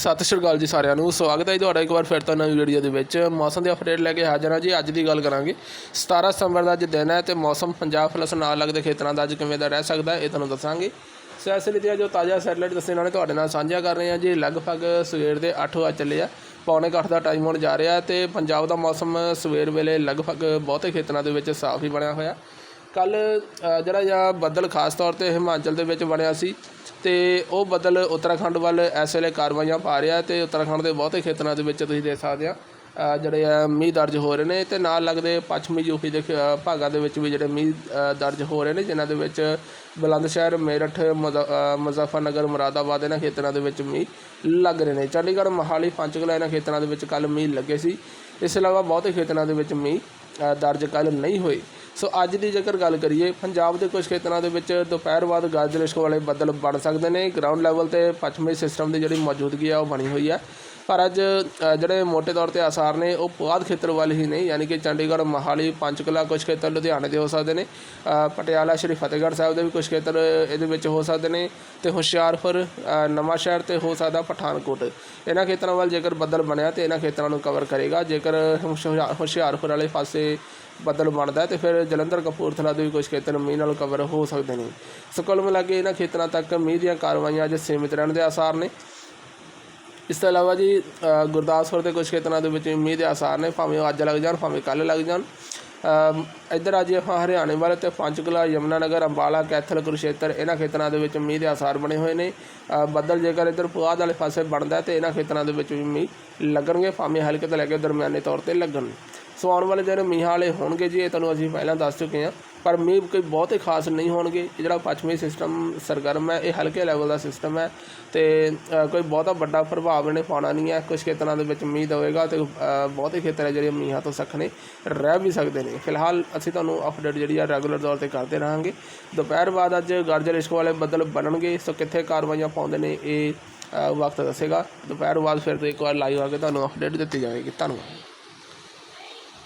ਸਤਿ ਸ਼੍ਰੀ ਅਕਾਲ ਜੀ ਸਾਰਿਆਂ ਨੂੰ। ਸਵਾਗਤ ਹੈ ਜੀ ਤੁਹਾਡਾ ਇੱਕ ਵਾਰ ਫਿਰ ਤੋਂ ਨਵੀਂ ਵੀਡੀਓ ਦੇ ਵਿੱਚ। ਮੌਸਮ ਦੇ ਅਪਡੇਟ ਲੈ ਕੇ ਹਾਜ਼ਰ ਹਾਂ ਜੀ। ਅੱਜ ਦੀ ਗੱਲ ਕਰਾਂਗੇ। 17 ਸਤੰਬਰ ਦਾ ਅੱਜ ਦਿਨ ਹੈ ਤੇ ਮੌਸਮ ਪੰਜਾਬ ਪਲਸ ਨਾਲ ਲੱਗਦੇ ਖੇਤਰਾਂ ਦਾ ਅੱਜ ਕਿਵੇਂ ਦਾ ਰਹਿ ਸਕਦਾ ਹੈ, ਇਹ ਤੁਹਾਨੂੰ ਦੱਸਾਂਗੇ। ਸੋ ਦੀਆਂ ਜੋ ਤਾਜ਼ਾ ਸੈਟਲਾਈਟ ਦੱਸੇ ਇਹਨਾਂ ਨੇ ਤੁਹਾਡੇ ਨਾਲ ਸਾਂਝਾ ਕਰ ਰਹੇ ਹਾਂ ਜੀ। ਲਗਭਗ ਸਵੇਰ ਦੇ 8 ਵਜੇ ਚੱਲੇ ਆ। ਪੌਣੇ ਕੁ ਅੱਠ ਦਾ ਟਾਈਮ ਹੋਣ ਜਾ ਰਿਹਾ ਤੇ ਪੰਜਾਬ ਦਾ ਮੌਸਮ ਸਵੇਰ ਵੇਲੇ ਲਗਭਗ ਬਹੁਤੇ ਖੇਤਰਾਂ ਦੇ ਵਿੱਚ ਸਾਫ਼ ਹੀ ਬਣਿਆ ਹੋਇਆ। ਕੱਲ ਜਿਹੜਾ ਜਾਂ ਬੱਦਲ ਖਾਸ ਤੌਰ ਤੇ ਹਿਮਾਚਲ ਦੇ ਵਿੱਚ ਬਣਿਆ ਸੀ ਤੇ ਉਹ ਬੱਦਲ ਉੱਤਰਾਖੰਡ ਵੱਲ ਇਸ ਵੇਲੇ ਕਾਰਵਾਈਆਂ ਪਾ ਰਿਹਾ ਤੇ ਉੱਤਰਾਖੰਡ ਦੇ ਬਹੁਤੇ ਖੇਤਰਾਂ ਦੇ ਵਿੱਚ ਤੁਸੀਂ ਦੇਖ ਸਕਦੇ ਆ ਜਿਹੜੇ ਆ ਮੀਂਹ ਦਰਜ ਹੋ ਰਹੇ ਨੇ ਤੇ ਨਾਲ ਲੱਗਦੇ ਪੱਛਮੀ ਯੂਪੀ ਦੇ ਖ- ਭਾਗਾਂ ਦੇ ਵਿੱਚ ਵੀ ਜਿਹੜੇ ਮੀਂਹ ਦਰਜ ਹੋ ਰਹੇ ਨੇ ਜਿਨ੍ਹਾਂ ਦੇ ਵਿੱਚ ਬੁਲੰਦਸ਼ਹਿਰ ਮੇਰਠ ਮੁਜ਼ਾ- ਅ, ਮੁਰਾਦਾਬਾਦ ਇਹਨਾਂ ਖੇਤਰਾਂ ਦੇ ਵਿੱਚ ਮੀਂਹ ਲੱਗ ਰਹੇ ਨੇ। ਚੰਡੀਗੜ੍ਹ ਮੋਹਾਲੀ ਪੰਚਕੂਲਾ ਇਹਨਾਂ ਖੇਤਰਾਂ ਦੇ ਵਿੱਚ ਕੱਲ ਮੀਂਹ ਲੱਗੇ ਸੀ। ਇਸ ਤੋਂ ਇਲਾਵਾ ਬਹੁਤੇ ਖੇਤਰਾਂ ਦੇ ਵਿੱਚ ਮੀਂਹ ਦਰਜ ਕੱਲ ਨਹੀਂ ਹੋਏ। ਸੋ ਅੱਜ ਦੀ ਜੇਕਰ ਗੱਲ ਕਰੀਏ, ਪੰਜਾਬ ਦੇ ਕੁਝ ਖੇਤਰਾਂ ਦੇ ਵਿੱਚ ਦੁਪਹਿਰ ਬਾਅਦ ਗਰਜ ਲਿਸ਼ਕ ਵਾਲੇ ਬੱਦਲ ਬਣ ਸਕਦੇ ਨੇ। ਗਰਾਊਂਡ ਲੈਵਲ ਤੇ ਪੱਛਮੀ ਸਿਸਟਮ ਦੀ ਜਿਹੜੀ ਮੌਜੂਦਗੀ ਆ, ਉਹ ਬਣੀ ਹੋਈ ਹੈ ਪਰ ਅੱਜ ਜਿਹੜੇ ਮੋٹے ਤੌਰ ਤੇ ਆਸਾਰ ਨੇ, ਉਹ ਪੁਆਧ ਖੇਤਰ ਵੱਲ ਹੀ ਨਹੀਂ, ਯਾਨੀ ਕਿ ਚੰਡੀਗੜ੍ਹ, ਮੋਹਾਲੀ, ਪੰਚਕੂਲਾ ਕੁਝ ਖੇਤਰ ਲੁਧਿਆਣੇ ਦੇ ਹੋ ਸਕਦੇ ਨੇ ਪਟਿਆਲਾ, ਸ਼੍ਰੀ ਫਤਿਹਗੜ੍ਹ ਸਾਹਿਬ ਦੇ ਵੀ ਕੁਝ ਖੇਤਰ ਇਹਦੇ ਵਿੱਚ ਹੋ ਸਕਦੇ ਨੇ ਤੇ ਹੁਸ਼ਿਆਰਪੁਰ ਨਵਾਂਸ਼ਹਿਰ ਤੇ ਹੋ ਸਕਦਾ ਪਠਾਨਕੋਟ। ਇਹਨਾਂ ਖੇਤਰਾਂ ਵੱਲ ਜੇਕਰ ਬੱਦਲ ਬਣਿਆ ਤੇ ਇਹਨਾਂ ਖੇਤਰਾਂ ਨੂੰ ਕਵਰ ਕਰੇਗਾ, ਜੇਕਰ ਹੁਸ਼ਿਆਰ- ਹੁਸ਼ਿਆਰਪੁਰ ਵਾਲੇ ਪਾਸੇ ਬੱਦਲ ਬਣਦਾ ਹੈ ਤੇ ਫਿਰ ਜਲੰਧਰ, ਕਪੂਰਥਲਾ ਦੇ ਵੀ ਕੁਝ ਖੇਤਰ ਮੀਂਹ ਨਾਲ ਕਵਰ ਹੋ ਸਕਦੇ ਨੇ। ਸੋ ਕੁੱਲ ਮਿਲਾ ਕੇ ਇਹਨਾਂ ਖੇਤਰਾਂ ਤੱਕ ਮੀਂਹ ਦੀਆਂ ਕਾਰਵਾਈਆਂ ਅੱਜ ਸੀਮਿਤ ਰਹਿਣ ਦੇ ਆਸਾਰ ਨੇ। ਇਸ ਤੋਂ ਇਲਾਵਾ ਜੀ ਗੁਰਦਾਸਪੁਰ ਦੇ ਕੁਝ ਖੇਤਰਾਂ ਦੇ ਵਿੱਚ ਮੀਂਹ ਦੇ ਆਸਾਰ ਨੇ, ਭਾਵੇਂ ਉਹ ਅੱਜ ਲੱਗ ਜਾਣ, ਭਾਵੇਂ ਕੱਲ੍ਹ ਲੱਗ ਜਾਣ। ਇੱਧਰ ਆ ਜੀ ਆਪਾਂ ਹਰਿਆਣੇ ਵੱਲ ਤੇ ਪੰਚਕੂਲਾ, ਯਮੁਨਾਨਗਰ, ਅੰਬਾਲਾ, ਕੈਥਲ ਕੁਰਸ਼ੇਤਰ ਇਹਨਾਂ ਖੇਤਰਾਂ ਦੇ ਵਿੱਚ ਮੀਂਹ ਦੇ ਆਸਾਰ ਬਣੇ ਹੋਏ ਨੇ। ਬੱਦਲ ਜੇਕਰ ਇੱਧਰ ਪੁਆਧ ਵਾਲੇ ਪਾਸੇ ਬਣਦਾ ਹੈ ਤੇ ਇਹਨਾਂ ਖੇਤਰਾਂ ਦੇ ਵਿੱਚ ਵੀ ਮੀਂਹ ਲੱਗਣਗੇ, ਭਾਵੇਂ ਹਲਕੇ ਤੋਂ ਲੈ ਕੇ ਦਰਮਿਆਨੇ ਤੌਰ ਤੇ ਲੱਗਣ। ਸੋ ਆਉਣ ਵਾਲੇ ਦਿਨ ਮੀਂਹ ਵਾਲੇ ਹੋਣਗੇ ਜੀ, ਇਹ ਤੁਹਾਨੂੰ ਅਸੀਂ ਪਹਿਲਾਂ ਦੱਸ ਚੁੱਕੇ ਹਾਂ। ਪਰ ਮੀਂਹ ਕੋਈ ਬਹੁਤੇ ਖਾਸ ਨਹੀਂ ਹੋਣਗੇ। ਇਹ ਜਿਹੜਾ ਪੱਛਮੀ ਸਿਸਟਮ ਸਰਗਰਮ ਹੈ, ਇਹ ਹਲਕੇ ਲੈਵਲ ਦਾ ਸਿਸਟਮ ਹੈ ਤੇ ਕੋਈ ਬਹੁਤਾ ਵੱਡਾ ਪ੍ਰਭਾਵ ਇਹਨੇ ਪਾਉਣਾ ਨਹੀਂ ਹੈ। ਕੁਝ ਖੇਤਰਾਂ ਦੇ ਵਿੱਚ ਮੀਂਹ ਦੇਵੇਗਾ ਤੇ ਬਹੁਤੇ ਖੇਤਰ ਹੈ ਜਿਹੜੇ ਮੀਂਹਾਂ ਤੋਂ ਸਖਣੇ ਰਹਿ ਵੀ ਸਕਦੇ ਨੇ। ਫਿਲਹਾਲ ਅਸੀਂ ਤੁਹਾਨੂੰ ਅਪਡੇਟ ਜਿਹੜੀ ਆ ਰੈਗੂਲਰ ਤੌਰ ਤੇ ਕਰਦੇ ਰਹਾਂਗੇ। ਦੁਪਹਿਰ ਬਾਅਦ ਅੱਜ ਗਰਜ ਇਸ਼ਕ ਵਾਲੇ ਬੱਦਲ ਬਣਨਗੇ, ਸੋ ਕਿੱਥੇ ਕਾਰਵਾਈਆਂ ਪਾਉਂਦੇ ਨੇ ਇਹ ਵਕਤ ਦੱਸੇਗਾ। ਦੁਪਹਿਰ ਬਾਅਦ ਫਿਰ ਤੋਂ ਇੱਕ ਵਾਰ ਲਾਈਵ ਆ ਕੇ ਤੁਹਾਨੂੰ ਅਪਡੇਟ ਦਿੱਤੀ ਜਾਵੇਗੀ। ਧੰਨਵਾਦ।